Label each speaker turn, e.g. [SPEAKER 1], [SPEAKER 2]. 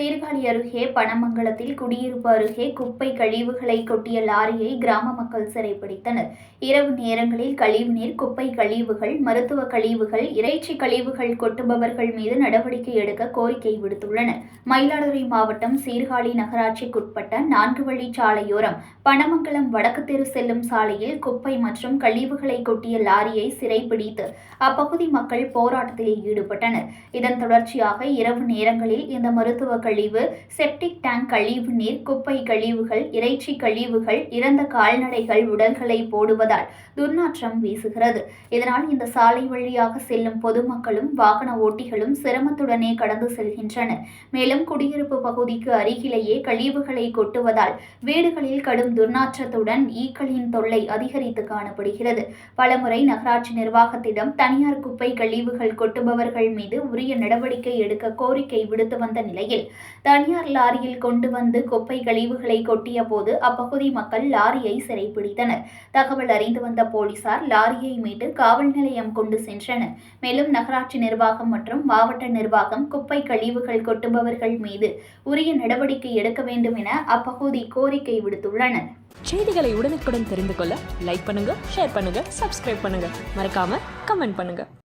[SPEAKER 1] சீர்காழி அருகே பனமங்கலத்தில் குடியிருப்பு அருகே குப்பை கழிவுகளை கொட்டிய லாரியை கிராம மக்கள் சிறைப்பிடித்தனர். இரவு நேரங்களில் கழிவுநீர் குப்பை கழிவுகள் மருத்துவ கழிவுகள் இறைச்சி கழிவுகள் கொட்டுபவர்கள் மீது நடவடிக்கை எடுக்க கோரிக்கை விடுத்துள்ளனர். மயிலாடுதுறை மாவட்டம் சீர்காழி நகராட்சிக்குட்பட்ட நான்கு வழி சாலையோரம் பனமங்கலம் வடக்கு தெரு செல்லும் சாலையில் குப்பை மற்றும் கழிவுகளை கொட்டிய லாரியை சிறைப்பிடித்து அப்பகுதி மக்கள் போராட்டத்தில் ஈடுபட்டனர். இதன் தொடர்ச்சியாக இரவு நேரங்களில் இந்த மருத்துவ கழிவு செப்டிக் டேங்க் கழிவு நீர் குப்பை கழிவுகள் இறைச்சி கழிவுகள் இறந்த கால்நடைகள் உடல்களை போடுவதால் துர்நாற்றம் வீசுகிறது. இதனால் இந்த சாலை வழியாக செல்லும் பொதுமக்களும் வாகன ஓட்டிகளும் சிரமத்துடனே கடந்து செல்கின்றனர். மேலும் குடியிருப்பு பகுதிக்கு அருகிலேயே கழிவுகளை கொட்டுவதால் வீடுகளில் கடும் துர்நாற்றத்துடன் ஈக்களின் தொல்லை அதிகரித்து காணப்படுகிறது. பலமுறை நகராட்சி நிர்வாகத்திடம் தனியார் குப்பை கழிவுகள் கொட்டுபவர்கள் மீது உரிய நடவடிக்கை எடுக்க கோரிக்கை விடுத்து வந்த நிலையில் தனியார் லாரியில் கொண்டு வந்து குப்பை கழிவுகளை கொட்டிய போது அப்பகுதி மக்கள் லாரியை சிறைப்பிடித்தனர். தகவல் அறிந்து வந்த போலீசார் லாரியை மீட்டு காவல் நிலையம் கொண்டு சென்றனர். மேலும் நகராட்சி நிர்வாகம் மற்றும் மாவட்ட நிர்வாகம் குப்பை கழிவுகள் கொட்டுபவர்கள் மீது உரிய நடவடிக்கை எடுக்க வேண்டும் என அப்பகுதி கோரிக்கை விடுத்துள்ளனர்.
[SPEAKER 2] செய்திகளை உடனுக்குடன் தெரிந்து கொள்ள லைக் பண்ணுங்க ஷேர் பண்ணுங்க சப்ஸ்கிரைப் பண்ணுங்க. மறக்காம கமெண்ட் பண்ணுங்க.